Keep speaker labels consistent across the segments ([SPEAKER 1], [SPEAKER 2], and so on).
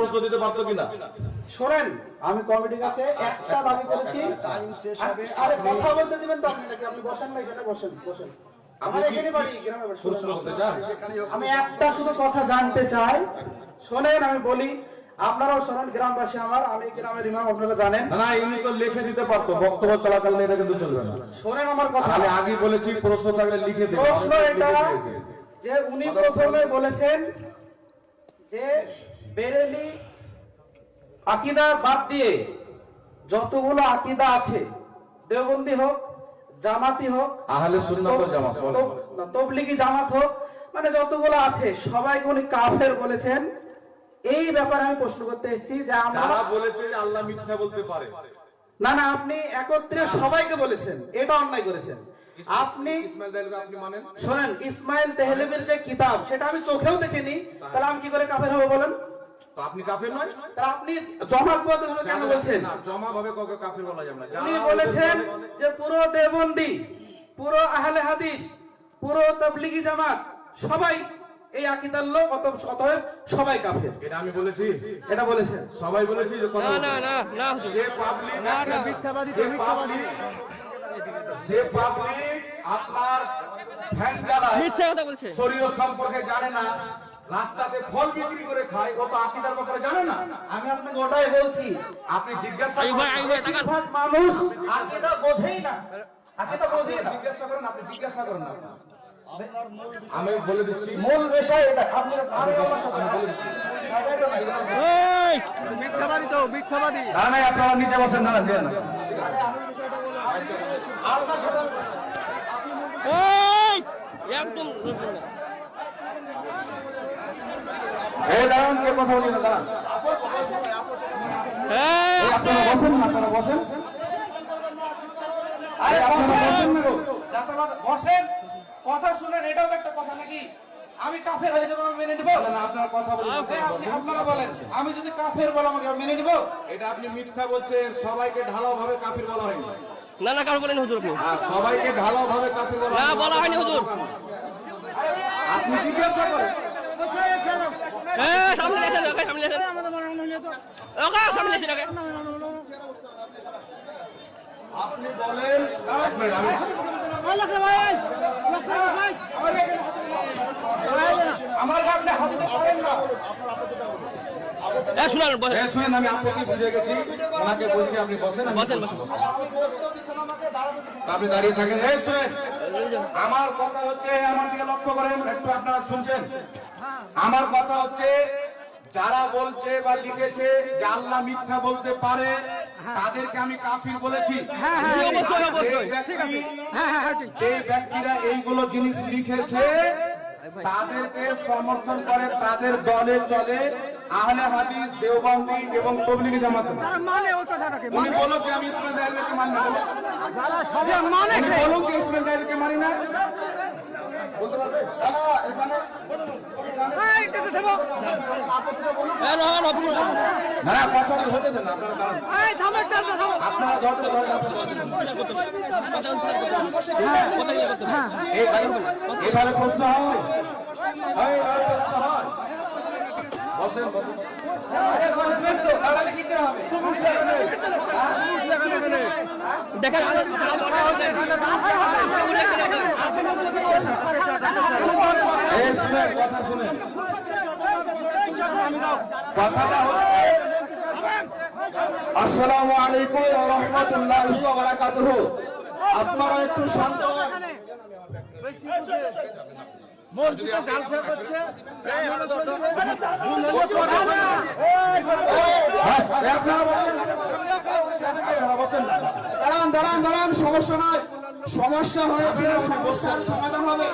[SPEAKER 1] প্রশ্ন দিতে পারতো কিনা?
[SPEAKER 2] শোনেন আমি কমিটির কাছে একটা দাবি করেছি। আরে কথা বলতে দিবেন তো আপনি নাকি? আপনি বসেন না এখানে বসেন বসেন। আমার এখানে বাড়ি গ্রামে বাড়ি। আমি একটা শুধু কথা জানতে চাই। শোনেন আমি বলি আপনারাও শোনেন গ্রামবাসী আমার আমি গ্রামের ইমাম আপনারা জানেন।
[SPEAKER 1] না না ইনি তো লিখে দিতে পারতো। বক্তব্য চলাকালীন এটা কিন্তু চলবে না।
[SPEAKER 2] শোনেন আমার কথা।
[SPEAKER 1] আমি আগে বলেছি প্রশ্ন থাকলে লিখে দেবে
[SPEAKER 2] প্রশ্ন এটা যে উনি প্রথমে বলেছেন যে বেরেলি আকিদা বাদ দিয়ে যতগুলো আকিদা আছে দেওবন্দি হোক জামাতি হোক
[SPEAKER 1] আহলে সুন্নাত জামাত
[SPEAKER 2] না, তবলিগি জামাত হোক মানে যতগুলো আছে সবাই উনি কাফের বলেছেন। এই ব্যাপারে আমি প্রশ্ন করতে এসেছি যে আমরা
[SPEAKER 1] বলেছে যে আল্লাহ মিথ্যা বলতে পারে।
[SPEAKER 2] না না আপনি একত্রে সবাইকে বলেছেন এটা অন্যায় করেছেন। আপনি শোনেন ইসমাইল তেহলেবের যে কিতাব সেটা আমি চোখেও দেখিনি। তাহলে আমি কি করে কাফের হব বলেন?
[SPEAKER 1] তো আপনি কাফের নয়?
[SPEAKER 2] তাহলে আপনি জমাতবাদ ভাবে কেন বলছেন?
[SPEAKER 1] না জমা ভাবে কাউকে কাফের বলা যাবে না।
[SPEAKER 2] উনি বলেছেন যে পুরো দেবন্দি পুরো আহলে হাদিস পুরো তবলিগি জামাত সবাই এই আকিদার লোক অতএব সবাই কাফের।
[SPEAKER 1] এটা আমি বলেছি।
[SPEAKER 2] এটা বলেছেন?
[SPEAKER 1] সবাই বলেছি যে কথা
[SPEAKER 3] না না না না হুজুর।
[SPEAKER 1] যে পাবলিক
[SPEAKER 3] না, না, মিথ্যাবাদী
[SPEAKER 1] যে পাবলিক যে পাবলিক আপনার ফ্যান চালায়
[SPEAKER 3] মিথ্যা কথা বলছে।
[SPEAKER 1] শরীয়ত সম্পর্কে জানে না রাস্তাতে ফল বিক্রি করে খায় ও তো আকিদার ব্যাপারে জানে না।
[SPEAKER 2] আমি আপনাকে ওটাই বলছি।
[SPEAKER 1] আপনি জিজ্ঞাসা করেন
[SPEAKER 2] মানুষ আকিদা বোঝেই না। আকিদা বোঝেই না।
[SPEAKER 1] জিজ্ঞাসা করেন আপনি জিজ্ঞাসা করেন না। আমি বলে দিচ্ছি।
[SPEAKER 2] মূল বিষয় এটা আপনি আমি আমার সাথে।
[SPEAKER 1] বলে দিচ্ছি।
[SPEAKER 3] মিথ্যাবাদী তো মিথ্যাবাদী।
[SPEAKER 1] আপনারা নিচে বসেন না
[SPEAKER 2] আপনার সাথে
[SPEAKER 3] একদম
[SPEAKER 1] এই দাঁড়ান কে কথা বলি না দাঁড়ান
[SPEAKER 3] এই,
[SPEAKER 1] এই আপনারা বসেন না আপনারা বসেন
[SPEAKER 2] আরে
[SPEAKER 1] আপনারা বসেন না
[SPEAKER 2] বসেন কথা শুনেন এটাও তো একটা কথা নাকি আমি কাফের হয়ে যাব মেনে নিবো
[SPEAKER 1] না, না, আপনারা কথা বলুন
[SPEAKER 2] আপনারা বলেন আমি যদি কাফের বলো আমাকে আমি মেনে নিবো
[SPEAKER 1] এটা আপনি মিথ্যা বলছেন সবাইকে ঢালাও ভাবে কাফির বলা হয়নি
[SPEAKER 3] না না কারও বলেন হুজুর আপনি
[SPEAKER 1] সবাইকে ঢালাও ভাবে কাফির বলা
[SPEAKER 3] না, বলা হয়নি হুজুর।
[SPEAKER 1] আপনি জিজ্ঞাসা করেন
[SPEAKER 3] সামনে এসে ওকে সামনে এসে ওকে সামনে এসে ওকে।
[SPEAKER 1] আপনি বলেন এক মিনিট, আমি
[SPEAKER 2] আমার হাতে না।
[SPEAKER 3] শুনেন
[SPEAKER 1] আপনাকে বুঝে গেছি? ওনাকে বলছি আপনি বসেন।
[SPEAKER 2] আপনি
[SPEAKER 1] দাঁড়িয়ে থাকেন। আমার কথা হচ্ছে আমার দিকে লক্ষ্য করেন একটু আপনারা শুনছেন। আমার কথা হচ্ছে যারা বলছে বা লিখেছে যে আল্লাহ মিথ্যা বলতে পারে তাদেরকে আমি কাফির বলেছি।
[SPEAKER 3] জি, অবশ্যই,
[SPEAKER 1] যে ব্যক্তিরা এইগুলো জিনিস লিখেছে তাদেরকে সমর্থন করে তাদের দলে চলে আহলে হাদিস দেওবন্দি এবং তবলিগি জামাত।
[SPEAKER 4] মানে
[SPEAKER 1] উনি বলো যে আমি ইসমাইল জাহেলকে মানি না। বলো।
[SPEAKER 4] মানে
[SPEAKER 1] যে ইসমাইল মানি না।
[SPEAKER 4] এই, দেখে দেবো।
[SPEAKER 1] এইভাবে প্রশ্ন হয় প্রশ্ন হয়। বসেন বসেন।
[SPEAKER 2] বসবেন তো দাঁড়ালে কি করে হবে
[SPEAKER 3] দেখেন
[SPEAKER 1] এই শুনেন কথা শুনেন কথাটা হচ্ছে আসসালামু আলাইকুম ওয়া রাহমাতুল্লাহি ওয়া বারাকাতুহু। আপনারা একটু শান্ত হন। দাঁড়ান দাঁড়ান দাঁড়ান সমস্যা নাই। সমস্যা হয়েছে সমস্যার সমাধান হবে।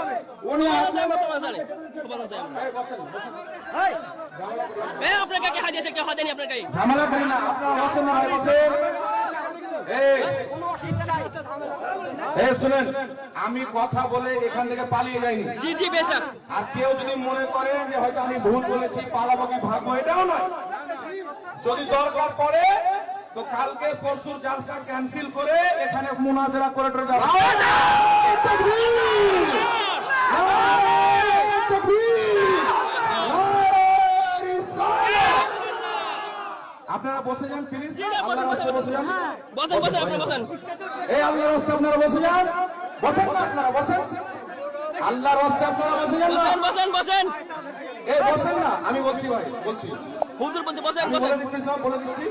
[SPEAKER 1] ঝামেলা করি না আপনারা বসেন না ভাই বসেন আমি কথা বলে এখান থেকে পালিয়ে যাইনি।
[SPEAKER 3] জি জি বেশক
[SPEAKER 1] আর কেউ যদি মনে করেন যে হয়তো আমি ভুল বলেছি পালাবো কি ভাগবো এটাও নয়। যদি দরকার পড়ে তো কালকে পরশুর জালসা ক্যান্সেল করে এখানে মুনাজরা করে আপনারা বসে যান প্লিজ
[SPEAKER 3] জি,
[SPEAKER 1] আল্লাহর রাস্তায় বসে যান।
[SPEAKER 3] বসেন বসেন আপনি বসেন।
[SPEAKER 1] এই আল্লাহর রাস্তায় আপনারা বসে যান। বসেন না আপনারা বসেন। আল্লাহর রাস্তায় আপনারা বসে যান না।
[SPEAKER 3] বসেন বসেন
[SPEAKER 1] এই বসেন না আমি বলছি ভাই বলছি।
[SPEAKER 3] হুজুর বলছে বসেন বসেন।
[SPEAKER 1] বলে দিচ্ছি সব বলে দিচ্ছি।